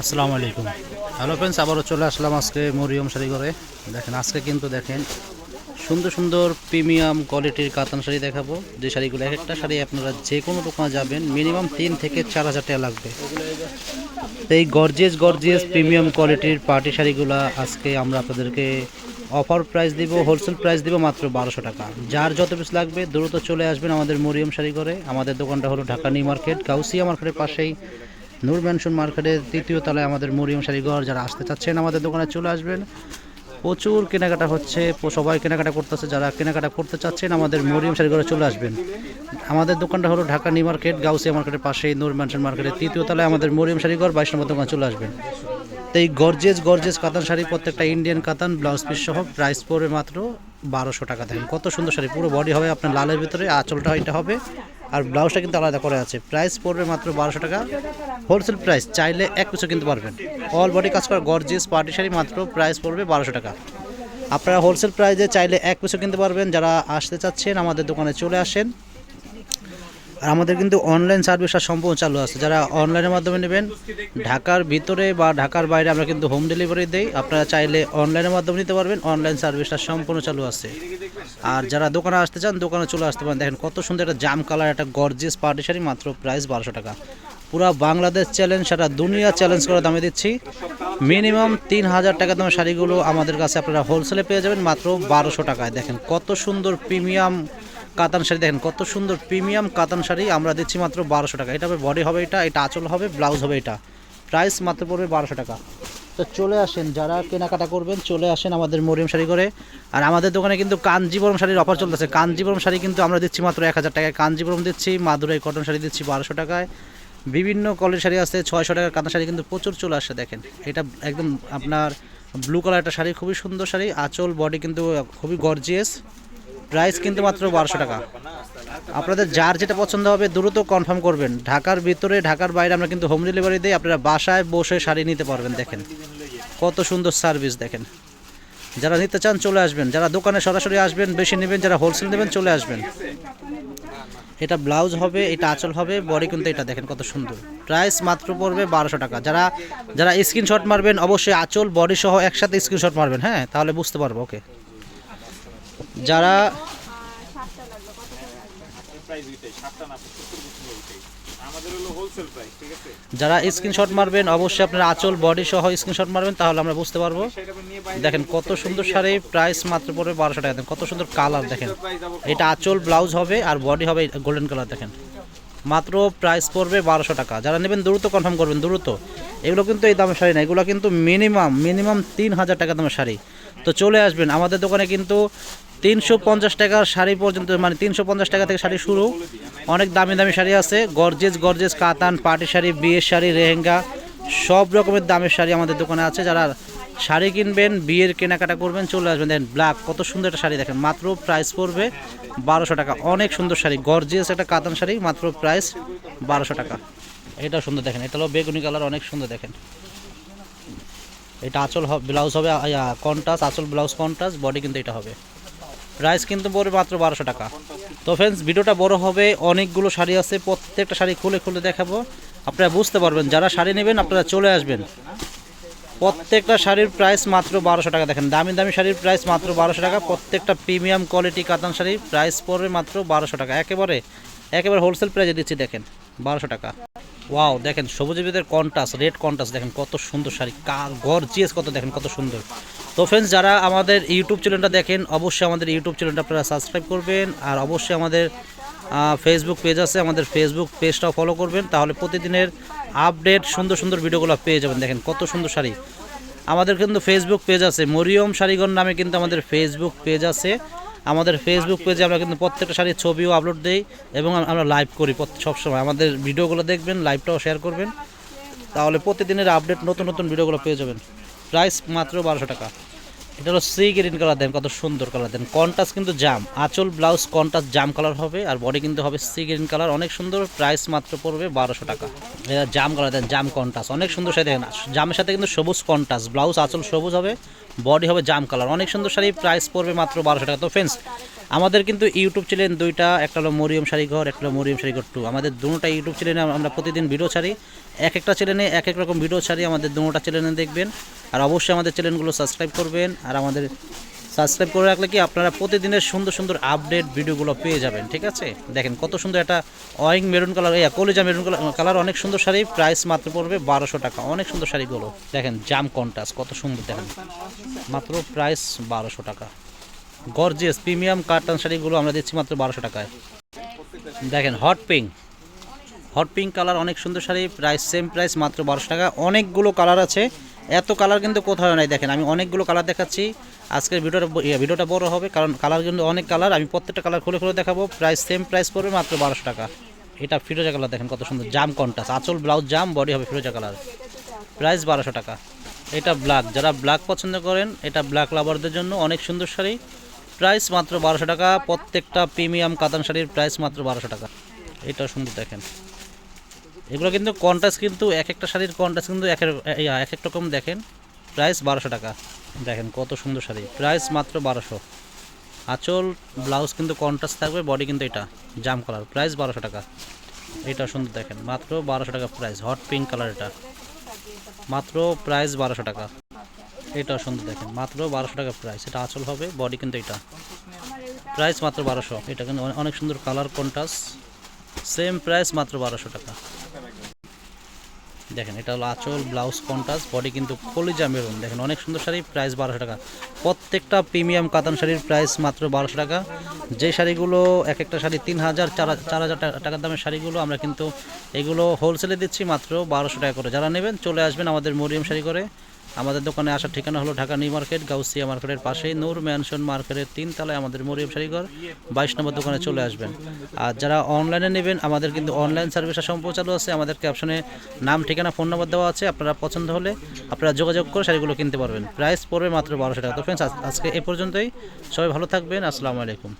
আসসালামু আলাইকুম। Hello friends আবারও চলে আসলাম আজকে মরিয়ম শাড়ি করে দেখেন, আজকে কিন্তু দেখেন সুন্দর সুন্দর প্রিমিয়াম কোয়ালিটির কাতান শাড়ি দেখাবো। যে শাড়িগুলো এক একটা শাড়ি আপনারা যে কোনো দোকানে যাবেন, মিনিমাম তিন থেকে চার হাজার টাকা লাগবে। এই গর্জিয়াস গর্জিয়াস প্রিমিয়াম কোয়ালিটির পার্টি শাড়িগুলো আজকে আমরা আপনাদেরকে অফার প্রাইস দিব হোলসেল প্রাইস দিব মাত্র বারোশো টাকা। যার যত পিস লাগবে, দ্রুত চলে আসবেন আমাদের মরিয়ম শাড়ি করে আমাদের দোকানটা হলো ঢাকা নিউ মার্কেট, গাউসিয়া মার্কেটের পাশেই। নূর ম্যানশন মার্কেটের তৃতীয় তলায় আমাদের মরিয়ম শাড়িঘর যারা আসতে চাচ্ছেন, আমাদের দোকানে চলে আসবেন। প্রচুর কেনাকাটা হচ্ছে, সবাই কেনাকাটা করতেছে, যারা কেনাকাটা করতে চাচ্ছেন, আমাদের মরিয়ম শাড়িঘরে চলে আসবেন। আমাদের দোকানটা হলো ঢাকা নিউ মার্কেট, গাউসিয়া মার্কেটের পাশেই নূর ম্যানশন মার্কেটের তৃতীয় তলায় আমাদের মরিয়ম শাড়িঘর বাইশ নম্বর দোকানে চলে আসবেন। তো এই গর্জেস গর্জেস কাতান শাড়ি, প্রত্যেকটা ইন্ডিয়ান কাতান, ব্লাউজ পিস সহ প্রাইস পড়বে মাত্র বারোশো টাকা দেখেন কত সুন্দর শাড়ি, পুরো বডি হবে আপনার লালের ভিতরে, আঁচলটা এটা হবে। আর ব্লাউজটা কিন্তু আলাদা করে আছে। প্রাইস পড়বে মাত্র বারোশো টাকা। হোলসেল প্রাইস চাইলে এক পিছু কিনতে পারবেন। অল বডি কাজ করা গর্জিয়াস পার্টি শাড়ি মাত্র প্রাইস পড়বে বারোশো টাকা। আপনারা হোলসেল প্রাইসে চাইলে এক পিছু কিনতে পারবেন। যারা আসতে চাচ্ছেন আমাদের দোকানে চলে আসেন। আর আমাদের কিন্তু অনলাইন সার্ভিসটা সম্পূর্ণ চালু আছে। যারা অনলাইনের মাধ্যমে নেবেন, ঢাকার ভিতরে বা ঢাকার বাইরে আমরা কিন্তু হোম ডেলিভারি দেই। আপনারা চাইলে অনলাইনের মাধ্যমে নিতে পারবেন অনলাইন সার্ভিসটা সম্পূর্ণ চালু আছে। আর যারা দোকানে আসতে চান, দোকানে চলে আসতে পারেন। দেখেন কত সুন্দর একটা জাম কালার একটা গর্জিয়াস পার্টি শাড়ি, মাত্র প্রাইস বারোশো টাকা। পুরো বাংলাদেশ চ্যালেঞ্জ সারা দুনিয়া চ্যালেঞ্জ করে দামে দিচ্ছি। মিনিমাম তিন হাজার টাকা দামের শাড়িগুলো আমাদের কাছে আপনারা হোলসেলে পেয়ে যাবেন, মাত্র বারোশো টাকায়। দেখেন কত সুন্দর প্রিমিয়াম কাতান শাড়ি দেখেন, কত সুন্দর প্রিমিয়াম কাতান শাড়ি, আমরা দিচ্ছি মাত্র বারোশো টাকা। এটা বডি হবে এটা এটা আঁচল হবে ব্লাউজ হবে এটা। প্রাইস মাত্র পড়বে বারোশো টাকা। তো চলে আসেন, যারা কেনাকাটা করবেন, চলে আসেন আমাদের মরিয়ম শাড়ি করে আর আমাদের দোকানে কিন্তু কাঞ্জিবরম শাড়ির অফার চলতেছে। কাঞ্জিবরম শাড়ি কিন্তু আমরা দিচ্ছি মাত্র এক হাজার টাকায়। কাঞ্জিবরম দিচ্ছি, মাদুরাই কটন শাড়ি দিচ্ছি বারোশো টাকায়। বিভিন্ন কলের শাড়ি আছে ছয়শো টাকার কাতান শাড়ি কিন্তু প্রচুর চলে আসে দেখেন। এটা একদম আপনার ব্লু কালার একটা শাড়ি, খুবই সুন্দর শাড়ি। আঁচল বডি কিন্তু খুবই গর্জিয়াস প্রাইস কিন্তু মাত্র বারোশো টাকা। আপনাদের যার যেটা পছন্দ হবে দ্রুত কনফার্ম করবেন। ঢাকার ভিতরে, ঢাকার বাইরে আমরা কিন্তু হোম ডেলিভারি দিই আপনারা বাসায় বসে শাড়ি নিতে পারবেন, দেখেন। কত সুন্দর সার্ভিস, দেখেন। যারা নিতে চান চলে আসবেন। যারা দোকানে সরাসরি আসবেন, বেশি নেবেন, যারা হোলসেল নেবেন, চলে আসবেন। এটা ব্লাউজ হবে, এটা আঁচল হবে বডি কিন্তু এটা, দেখেন কত সুন্দর। প্রাইস মাত্র পড়বে বারোশো টাকা। যারা যারা স্ক্রিনশট মারবেন, অবশ্যই আঁচল বডি সহ একসাথে স্ক্রিনশট মারবেন হ্যাঁ? তাহলে বুঝতে পারব ওকে যারা প্রাইস ওইটাই সাতটা না সত্তর পর্যন্ত ওইটাই। আমাদের হলো হোলসেল প্রাইস ঠিক আছে? যারা স্ক্রিনশট মারবেন অবশ্যই আপনার আঁচল বডি সহ স্ক্রিনশট মারবেন তাহলে আমরা বুঝতে পারব। দেখেন কত সুন্দর শাড়ি প্রাইস মাত্র পড়বে বারোশো টাকা। দেখেন কত সুন্দর কালার দেখেন। এটা আঁচল ব্লাউজ হবে আর বডি হবে গোল্ডেন কালার দেখেন। মাত্র প্রাইস পড়বে বারোশো টাকা। যারা নেবেন দ্রুত কনফার্ম করবেন, দ্রুত। এগুলো কিন্তু এই দামের শাড়ি না, এগুলো কিন্তু মিনিমাম মিনিমাম তিন হাজার টাকা দামের শাড়ি। তো চলে আসবেন, আমাদের দোকানে কিন্তু তিনশো পঞ্চাশ টাকার শাড়ি পর্যন্ত মানে তিনশো পঞ্চাশ টাকা থেকে শাড়ি শুরু। অনেক দামি দামি শাড়ি আছে গর্জেস গর্জেস কাতান, পাটি শাড়ি, বিয়ের শাড়ি রেহেঙ্গা সব রকমের দামের শাড়ি আমাদের দোকানে আছে। যারা শাড়ি কিনবেন, বিয়ের কেনাকাটা করবেন, চলে আসবেন। দেখেন ব্ল্যাক কত সুন্দর একটা শাড়ি দেখেন। মাত্র প্রাইস পড়বে বারোশো টাকা। অনেক সুন্দর শাড়ি গর্জিয়াস একটা কাতান শাড়ি, মাত্র প্রাইস বারোশো টাকা। এটা সুন্দর দেখেন এটা হলো বেগুনি কালার অনেক সুন্দর দেখেন। এটা আঁচল হবে ব্লাউজ হবে কন্টাস আঁচল ব্লাউজ কন্টাস বডি কিন্তু এটা হবে। প্রাইস কিন্তু পড়বে মাত্র বারোশো টাকা। তো ফ্রেন্ডস ভিডিওটা বড় হবে, অনেকগুলো শাড়ি আছে, প্রত্যেকটা শাড়ি খুলে খুলে দেখাবো। আপনারা বুঝতে পারবেন, যারা শাড়ি নেবেন, আপনারা চলে আসবেন। প্রত্যেকটা শাড়ির প্রাইস মাত্র বারোশো টাকা। দেখেন, দামি দামি শাড়ির প্রাইস মাত্র বারোশো টাকা, প্রত্যেকটা প্রিমিয়াম কোয়ালিটি কাতান শাড়ির প্রাইস পড়বে মাত্র বারোশো টাকা। একেবারে একেবারে হোলসেল প্রাইসে দিচ্ছি, দেখেন, বারোশো টাকা। ওয়াও দেখেন সবুজের ভিতরে কন্টাস রেড কন্টাস দেখেন, কত সুন্দর শাড়ি, কার গর্জিয়াস কত দেখেন, কত সুন্দর। তো ফ্রেন্ডস যারা আমাদের ইউটিউব চ্যানেলটা দেখেন, অবশ্যই আমাদের ইউটিউব চ্যানেলটা আপনারা সাবস্ক্রাইব করবেন, আর অবশ্যই আমাদের ফেসবুক পেজ আছে, আমাদের ফেসবুক পেজটাও ফলো করবেন, তাহলে প্রতিদিনের আপডেট, সুন্দর সুন্দর ভিডিওগুলো পেয়ে যাবেন। দেখেন কত সুন্দর শাড়ি। আমাদের কিন্তু ফেসবুক পেজ আছে, মরিয়ম শাড়িগণ নামে কিন্তু আমাদের ফেসবুক পেজ আছে। আমাদের ফেসবুক পেজে আমরা কিন্তু প্রত্যেকটা শাড়ির ছবিও আপলোড দিই এবং আমরা লাইভ করি সবসময়। আমাদের ভিডিওগুলো দেখবেন লাইভটাও শেয়ার করবেন। তাহলে প্রতিদিনের আপডেট নতুন নতুন ভিডিওগুলো পেয়ে যাবেন। প্রাইস মাত্র বারোশো টাকা। এটা হলো সি গ্রিন কালার দেন, কত সুন্দর কালার দেন। কন্টাস কিন্তু জাম। আঁচল ব্লাউজ কন্টাস জাম কালার হবে, আর বডি কিন্তু হবে সি গ্রিন কালার। অনেক সুন্দর প্রাইস মাত্র পড়বে বারোশো টাকা। এটা জাম কালার দেন, জাম কন্টাস অনেক সুন্দর সাথে দেখেন জামের সাথে কিন্তু সবুজ কন্টাস ব্লাউজ আঁচল সবুজ হবে বডি হবে জাম কালার। অনেক সুন্দর শাড়ি প্রাইস পড়বে মাত্র বারোশো টাকা। তো ফ্রেন্ডস আমাদের কিন্তু ইউটিউব চ্যানেল দুইটা, একটা হলো মরিয়ম শাড়িঘর, একটা হলো মরিয়ম শাড়িঘর টু আমাদের দুটোটা ইউটিউব চ্যানেলে আমরা প্রতিদিন ভিডিও ছাড়ি। এক একটা চ্যানেলে এক এক রকম ভিডিও ছাড়ি, আমাদের দুটোটা চ্যানেলে দেখবেন। আর অবশ্যই আমাদের চ্যানেলগুলো সাবস্ক্রাইব করবেন। আর আমাদের সাবস্ক্রাইব করে রাখলে কি আপনারা প্রতিদিনের সুন্দর সুন্দর আপডেট ভিডিওগুলো পেয়ে যাবেন, ঠিক আছে? দেখেন কত সুন্দর একটা অয়িং মেরুন কালার এই কলিজা মেরুন কালার অনেক সুন্দর শাড়ি প্রাইস মাত্র পড়বে বারোশো টাকা। অনেক সুন্দর শাড়িগুলো। দেখেন জাম কন্টাস কত সুন্দর দেখেন। মাত্র প্রাইস বারোশো টাকা। গর্জিয়াস প্রিমিয়াম কার্টন শাড়িগুলো আমরা দিচ্ছি মাত্র বারোশো টাকায়। দেখেন hot pink hot pink colour অনেক সুন্দর শাড়ি প্রাইস সেম প্রাইস মাত্র বারোশো টাকা। অনেকগুলো কালার আছে। এত কালার কিন্তু কোথাও নাই, দেখেন, আমি অনেকগুলো কালার দেখাচ্ছি। আজকের ভিডিওটা ভিডিওটা বড় হবে, কারণ কালার কিন্তু অনেক কালার আমি প্রত্যেকটা কালার খুলে খুলে দেখাবো। প্রাইস সেম প্রাইস পড়বে মাত্র বারোশো টাকা। এটা ফিরোজা কালার, দেখেন কত সুন্দর। জাম কন্টাস আঁচল ব্লাউজ জাম বডি হবে ফিরোজা কালার। প্রাইস বারোশো টাকা। এটা ব্ল্যাক যারা ব্ল্যাক পছন্দ করেন, এটা ব্ল্যাক লাভারদের জন্য অনেক সুন্দর শাড়ি। প্রাইস মাত্র বারোশো টাকা, প্রত্যেকটা প্রিমিয়াম কাতান শাড়ির প্রাইস মাত্র বারোশো টাকা। এটাও সুন্দর দেখেন। এগুলো কিন্তু কন্ট্রাস্ট কিন্তু এক একটা শাড়ির কন্ট্রাস্ট কিন্তু এক এক রকম দেখেন। প্রাইস বারোশো টাকা। দেখেন কত সুন্দর শাড়ি। প্রাইস মাত্র বারোশো। আঁচল, ব্লাউজ কিন্তু কন্ট্রাস্ট থাকবে বডি কিন্তু এটা, জাম কালার প্রাইস বারোশো টাকা। এটা সুন্দর দেখেন। মাত্র বারোশো টাকা প্রাইস হট পিঙ্ক কালার এটা। মাত্র প্রাইস বারোশো টাকা। এটাও সুন্দর দেখেন, মাত্র বারোশো টাকা প্রাইস এটা আঁচল হবে বডি কিন্তু এটা। প্রাইস মাত্র বারোশো, এটা কিন্তু অনেক সুন্দর কালার কন্ট্রাস্ট সেম প্রাইস মাত্র বারোশো টাকা। দেখেন, এটা হলো আঁচল ব্লাউজ কন্ট্রাস্ট বডি কিন্তু কলিজা মেরুন দেখেন, অনেক সুন্দর শাড়ি প্রাইস বারোশো টাকা। প্রত্যেকটা প্রিমিয়াম কাতান শাড়ির প্রাইস মাত্র বারোশো টাকা। যে শাড়িগুলো, এক একটা শাড়ি তিন হাজার- চার হাজার টাকার দামের শাড়িগুলো আমরা কিন্তু এগুলো হোলসেলে দিচ্ছি মাত্র বারোশো টাকা করে। যারা নেবেন, চলে আসবেন আমাদের মরিয়াম শাড়ি করে। আমাদের দোকানে আসার ঠিকানা হলো ঢাকা নিউ মার্কেট, গাউসিয়া মার্কেটের পাশেই নূর ম্যানশন মার্কেটের তিনতলায় আমাদের মরিয়ম শাড়িঘর, বাইশ নম্বর দোকানে চলে আসবেন। আর যারা অনলাইনে নেবেন, আমাদের কিন্তু অনলাইন সার্ভিসের সম্পূর্ণ চালু আছে। আমাদের ক্যাপশনে নাম, ঠিকানা ফোন নম্বর দেওয়া আছে। আপনারা পছন্দ হলে আপনারা যোগাযোগ করে শাড়িগুলো কিনতে পারবেন। প্রাইস পড়বে মাত্র বারোশো টাকা। তো ফ্রেন্ডস আজকে এ পর্যন্তই। সবাই ভালো থাকবেন। আসসালামু আলাইকুম।